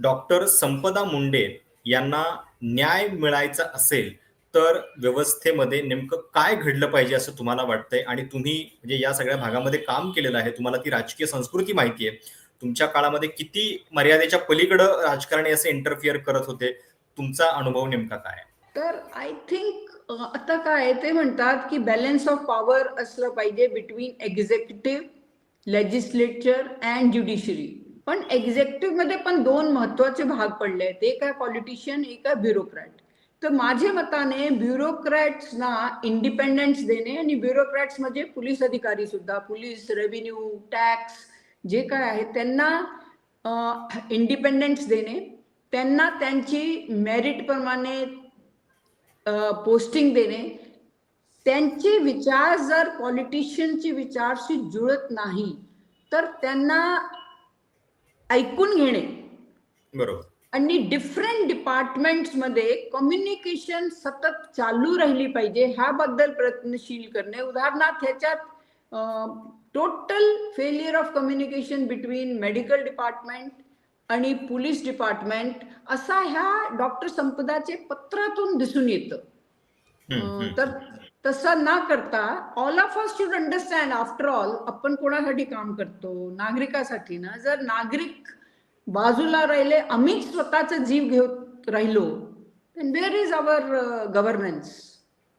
Doctor संपदा मुंडे यांना न्याय मिळायचा असेल तर व्यवस्थेमध्ये नेमकं काय घडलं पाहिजे असं तुम्हाला वाटतंय? आणि तुम्ही म्हणजे या सगळ्या भागामध्ये काम केलेलं आहे तुम्हाला ती राजकीय संस्कृती माहिती आहे. तुमच्या काळामध्ये किती मर्यादेच्या पलीकडं राजकारणी असे इंटरफिअर करत होते? तुमचा अनुभव नेमका काय आहे? तर आय थिंक आता काय ते म्हणतात की बॅलन्स ऑफ पॉवर असलं पाहिजे between executive legislature and judiciary पण एक्झिक्युटिव्हमध्ये पण दोन महत्त्वाचे भाग पडले आहेत. एक आहे पॉलिटिशियन एक आहे ब्युरोक्रॅट तर माझ्या मताने ब्युरोक्रॅट्सना इंडिपेंडन्स देणे आणि ब्युरोक्रॅट्स म्हणजे पोलीस अधिकारी सुद्धा पोलीस रेव्हेन्यू टॅक्स जे काय आहे त्यांना इंडिपेंडन्स देणे. त्यांना त्यांची मेरिटप्रमाणे पोस्टिंग देणे. त्यांचे विचार जर पॉलिटिशियनचे विचारशी जुळत नाही तर त्यांना ऐकून घेणे. बरोबर. आणि डिफरंट डिपार्टमेंट्समध्ये कम्युनिकेशन सतत चालू राहिली पाहिजे ह्याबद्दल प्रयत्नशील करणे. उदाहरणार्थ ह्याच्यात total failure of communication between medical department आणि पोलीस डिपार्टमेंट असा ह्या डॉक्टर संपदाचे पत्रातून दिसून येतं. तर तसं न करता all of us should understand after all आपण कोणासाठी काम करतो? नागरिकासाठी ना? जर नागरिक बाजूला राहिले आम्हीच स्वतःचा जीव घेत राहिलो वेअर इज अवर गव्हर्नन्स